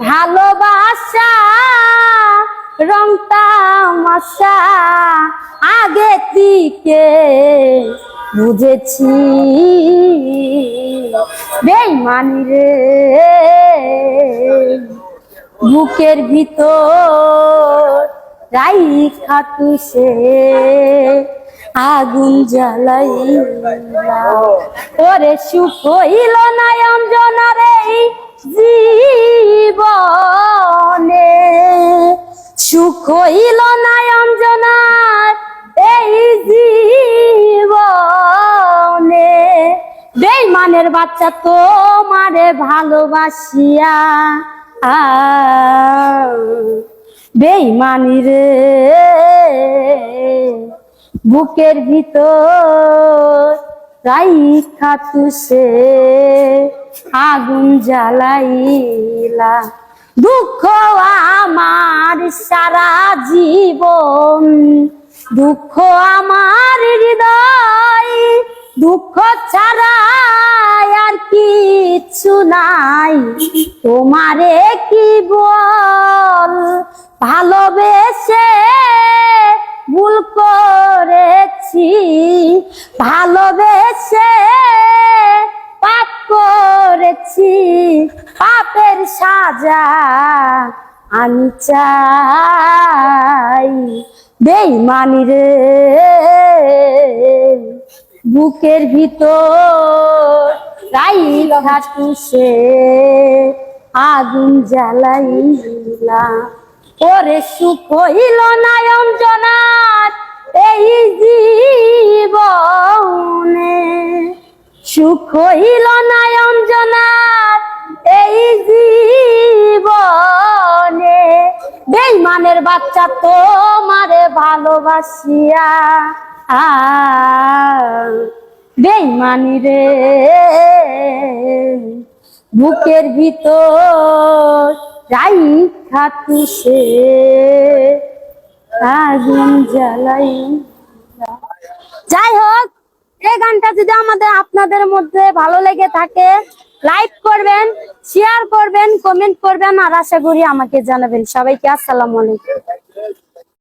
ভালোবাসা রং তামাশা আগে থেকে বুঝেছি, বেইমানি রে। বুকের ভিতর রাই খাতু সে, আগুন জ্বালাই ওরে সুখ হইল না অঞ্জনারে জীবনে সুখ হইল না অঞ্জনার এই জীবনে। বেইমানের বাচ্চা তোমারে ভালোবাসিয়া। বেইমানি রে, বুকের ভিতর রাই খাতু আগুন জ্বালাইলা। দুঃখ আমার সারা জীবন। দুঃখ আমার হৃদয়, দুঃখ ছাড়া আর কিছু নাই। তোমারে কি বল? ভালোবেসে ভুল করেছি। ভালোবেসে করেছি পাপের সাজা আমি চাই। বেইমানি রে, বুকের ভিতর রাই ঘাটু সে, আগুন জ্বালাইলা। ওরে সুখ হইল না অঞ্জনার সুখ হইল না অঞ্জনার, এই জীবনে। বেইমানের বাচ্চা তোমারে ভালোবাসিয়া। বেইমানি রে, বুকের ভিতর রাই খাতু সে আগুন জ্বালাই যাই হোক এই গানটা যদি আমাদের আপনাদের মধ্যে ভালো লেগে থাকে লাইক করবেন শেয়ার করবেন কমেন্ট করবেন, আর আশা করি আমাকে জানাবেন। সবাইকে আসসালামু আলাইকুম।